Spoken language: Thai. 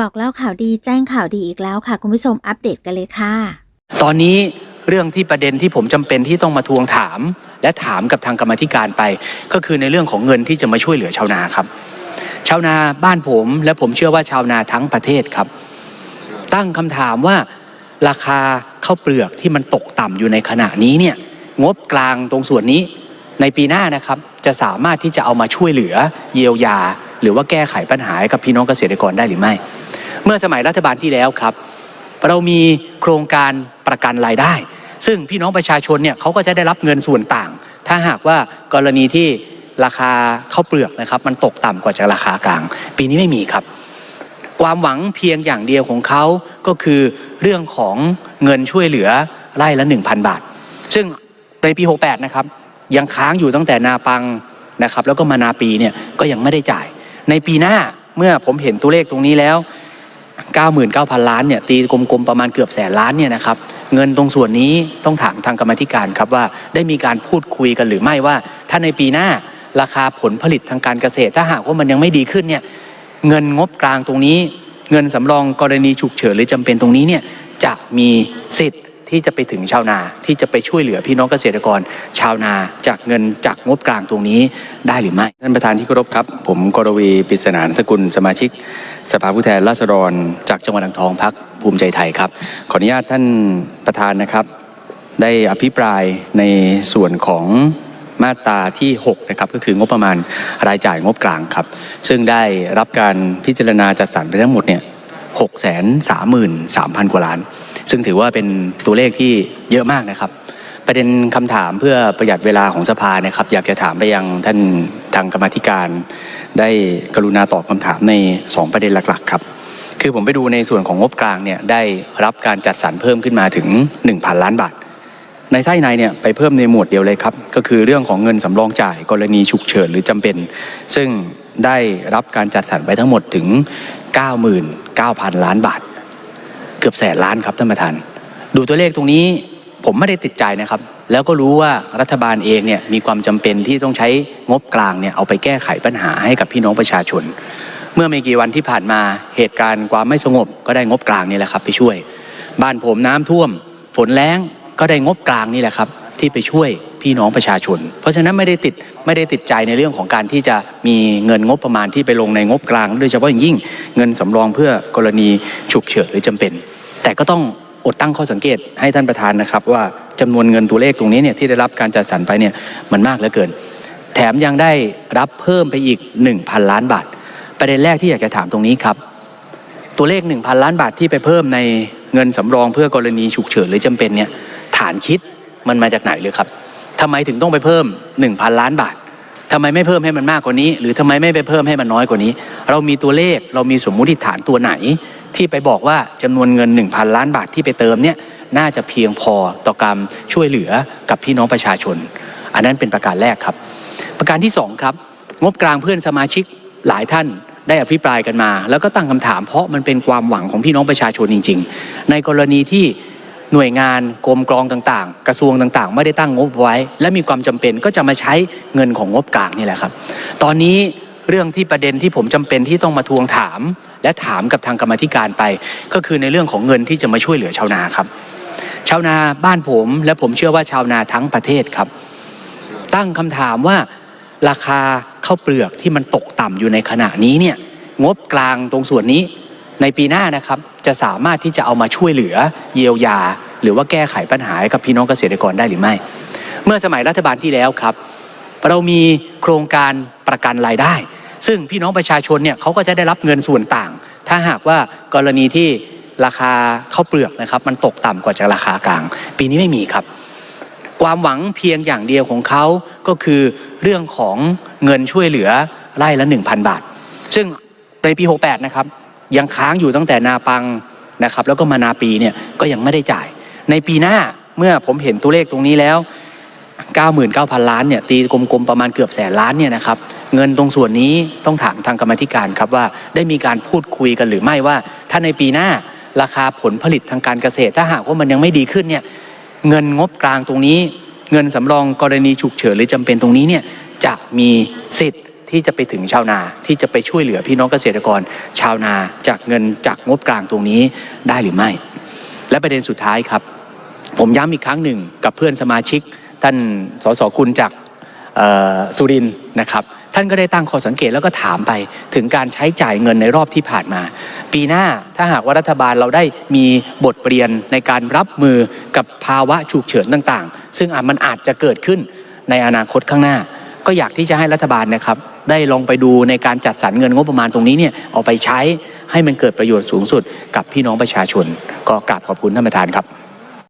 บอกเล่าข่าวดีแจ้งข่าวดีอีกแล้วค่ะ คุณผู้ชมอัปเดตกันเลยค่ะ ตอนนี้เรื่องที่ประเด็นที่ผมจำเป็นที่ต้องมาทวงถาม และถามกับทางกรรมธิการไป ก็คือในเรื่องของเงินที่จะมาช่วยเหลือชาวนาครับ ชาวนาบ้านผมและผมเชื่อว่าชาวนาทั้งประเทศครับ ตั้งคำถามว่าราคาข้าวเปลือกที่มันตกต่ำอยู่ในขณะนี้เนี่ยงบกลางตรงส่วนนี้ในปีหน้านะครับจะสามารถที่จะเอามาช่วยเหลือเยียวยา หรือว่าแก้ไขปัญหาให้กับพี่น้องเกษตรกรได้หรือไม่ เมื่อสมัยรัฐบาลที่แล้วครับ เรามีโครงการประกันรายได้ ซึ่งพี่น้องประชาชนเนี่ยเขาก็จะได้รับเงินส่วนต่าง ถ้าหากว่ากรณีที่ราคาข้าวเปลือกนะครับ มันตกต่ำกว่าจากราคากลาง ปีนี้ไม่มีครับ ความหวังเพียงอย่างเดียวของเขาก็คือเรื่องของเงินช่วยเหลือไร่ละ 1,000 บาท ซึ่งในปี 68 นะครับ ยังค้างอยู่ตั้งแต่นาปังนะครับ แล้วก็มานาปีเนี่ยก็ยังไม่ได้จ่าย ในปีหน้าเมื่อผมเห็นตัวเลขตรงนี้แล้ว 99,000 ล้านเนี่ยตีกลมๆประมาณเกือบแสนล้านเนี่ยนะครับเงินตรงส่วนนี้ต้องถามทางกรรมธิการครับว่าได้มีการพูดคุยกันหรือไม่ว่า ถ้าในปีหน้าราคาผลผลิตทางการเกษตร ถ้าหากว่ามันยังไม่ดีขึ้นเนี่ยเงินงบกลางตรงนี้ เงินสำรองกรณีฉุกเฉินหรือจำเป็นตรงนี้เนี่ยจะมีสิทธิ์ ที่จะไปถึงชาวนาที่จะไปช่วยเหลือพี่น้องเกษตรกร ชาวนาจากเงินจากงบกลางตรงนี้ได้หรือไม่ท่านประธานที่เคารพครับ ผมกรวีปิศนานสกุลสมาชิก สภาผู้แทนราษฎร จากจังหวัดอ่างทองพักภูมิใจไทยครับ ขออนุญาตท่านประธานนะครับ ได้อภิปรายในส่วนของมาตราที่6นะครับก็คืองบประมาณรายจ่ายงบกลางครับ ซึ่งได้รับการพิจารณาจัดสรรไปทั้งหมดเนี่ย 6 3 3 3 0 0 กว่าล้าน ซึ่งถือว่าเป็นตัวเลขที่เยอะมากนะครับ ประเด็นคำถามเพื่อประหยัดเวลาของสภานะครับ อยากจะถามไปยังท่านทางกรรมธิการ ได้กรุณาตอบคำถามใน 2 ประเด็นหลัก ๆ ครับ คือผมไปดูในส่วนของงบกลางเนี่ยได้รับการจัดสรรเพิ่มขึ้นมาถึง 1,000 ล้านบาทในไส้ในเนี่ยไปเพิ่มในหมวดเดียวเลยครับ ก็คือเรื่องของเงินสำรองจ่ายกรณีฉุกเฉินหรือจำเป็น ซึ่ง ได้รับการจัดสรรไปทั้งหมดถึง 99,000 ล้านบาท เกือบแสนล้านครับท่านประธาน ดูตัวเลขตรงนี้ผมไม่ได้ติดใจนะครับ แล้วก็รู้ว่ารัฐบาลเองเนี่ยมีความจำเป็นที่ต้องใช้งบกลางเนี่ยเอาไปแก้ไขปัญหาให้กับพี่น้องประชาชน เมื่อไม่กี่วันที่ผ่านมาเหตุการณ์ความไม่สงบก็ได้งบกลางนี่แหละครับไปช่วย บ้านผมน้ำท่วม ฝนแล้งก็ได้งบกลางนี่แหละครับ ที่ไปช่วยพี่น้องประชาชน เพราะฉะนั้นไม่ได้ติดไม่ได้ติดใจในเรื่องของการที่จะมีเงินงบประมาณที่ไปลงในงบกลาง โดยเฉพาะอย่างยิ่งเงินสำรองเพื่อกรณีฉุกเฉินหรือจำเป็น แต่ก็ต้องอดตั้งข้อสังเกตให้ท่านประธานนะครับ ว่าจำนวนเงินตัวเลขตรงนี้เนี่ยที่ได้รับการจัดสรรไปเนี่ยมันมากเหลือเกิน แถมยังได้รับเพิ่มไปอีก 1,000 ล้านบาท ประเด็นแรกที่อยากจะถามตรงนี้ครับตัวเลข 1,000 ล้านบาทที่ไปเพิ่มในเงินสำรองเพื่อกรณีฉุกเฉินหรือจำเป็นเนี่ยฐานคิด มันมาจากไหนเลยครับทำไมถึงต้องไปเพิ่ม 1,000 ล้านบาททำไมไม่เพิ่มให้มันมากกว่านี้ หรือทำไมไม่ไปเพิ่มให้มันน้อยกว่านี้ เรามีตัวเลขเรามีสมมุติฐานตัวไหน ที่ไปบอกว่าจำนวนเงิน 1,000 ล้านบาทที่ไปเติมเนี่ยน่าจะเพียงพอต่อการช่วยเหลือกับพี่น้องประชาชน อันนั้นเป็นประการแรกครับ ประการที่สองครับงบกลางเพื่อนสมาชิกหลายท่านได้อภิปรายกันมา แล้วก็ตั้งคำถามเพราะมันเป็นความหวังของพี่น้องประชาชนจริง ๆ ในกรณีที่ หน่วยงานกรมกรองต่างๆ กระทรวงต่างๆ ไม่ได้ตั้งงบไว้ และมีความจำเป็นก็จะมาใช้เงินของงบกลางนี่แหละครับ ตอนนี้เรื่องที่ประเด็นที่ผมจำเป็นที่ต้องมาทวงถาม และถามกับทางกรรมธิการไป ก็คือในเรื่องของเงินที่จะมาช่วยเหลือชาวนาครับ ชาวนาบ้านผมและผมเชื่อว่าชาวนาทั้งประเทศครับ ตั้งคำถามว่าราคาข้าวเปลือกที่มันตกต่ำอยู่ในขณะนี้เนี่ยงบกลางตรงส่วนนี้ ในปีหน้านะครับจะสามารถที่จะเอามาช่วยเหลือเยียวยา หรือว่าแก้ไขปัญหาให้กับพี่น้องเกษตรกรได้หรือไม่ เมื่อสมัยรัฐบาลที่แล้วครับเรามีโครงการประกันรายได้ ซึ่งพี่น้องประชาชนเนี่ยเขาก็จะได้รับเงินส่วนต่าง ถ้าหากว่ากรณีที่ราคาข้าวเปลือกนะครับ มันตกต่ำกว่าจากราคากลาง ปีนี้ไม่มีครับ ความหวังเพียงอย่างเดียวของเขาก็คือเรื่องของเงินช่วยเหลือไร่ละ 1,000 บาท ซึ่งในปี 68 นะครับ ยังค้างอยู่ตั้งแต่นาปังนะครับแล้วก็มานาปีเนี่ยก็ยังไม่ได้จ่าย ในปีหน้าเมื่อผมเห็นตัวเลขตรงนี้แล้ว 99,000 ล้านเนี่ยตีกลมๆประมาณเกือบแสนล้านเนี่ยนะครับเงินตรงส่วนนี้ต้องถามทางกรรมธิการครับว่าได้มีการพูดคุยกันหรือไม่ว่า ถ้าในปีหน้าราคาผลผลิตทางการเกษตร ถ้าหากว่ามันยังไม่ดีขึ้นเนี่ยเงินงบกลางตรงนี้ เงินสำรองกรณีฉุกเฉินหรือจำเป็นตรงนี้เนี่ยจะมีสิทธิ์ ที่จะไปถึงชาวนาที่จะไปช่วยเหลือพี่น้องเกษตรกร ชาวนาจากเงินจากงบกลางตรงนี้ได้หรือไม่ และประเด็นสุดท้ายครับ ผมย้ำอีกครั้งหนึ่งกับเพื่อนสมาชิก ท่านสสกุลจากสุรินนะครับท่านก็ได้ตั้งข้อสังเกตแล้วก็ถามไปถึงการใช้จ่ายเงินในรอบที่ผ่านมา ปีหน้าถ้าหากว่ารัฐบาลเราได้มีบทเรียนในการรับมือกับภาวะฉุกเฉินต่างๆ ซึ่งมันอาจจะเกิดขึ้นในอนาคตข้างหน้า ก็อยากที่จะให้รัฐบาลนะครับ ได้ลองไปดูในการจัดสรรเงินงบประมาณตรงนี้เนี่ยเอาไปใช้ให้มันเกิดประโยชน์สูงสุดกับพี่น้องประชาชน ก็กราบขอบคุณท่านประธานครับ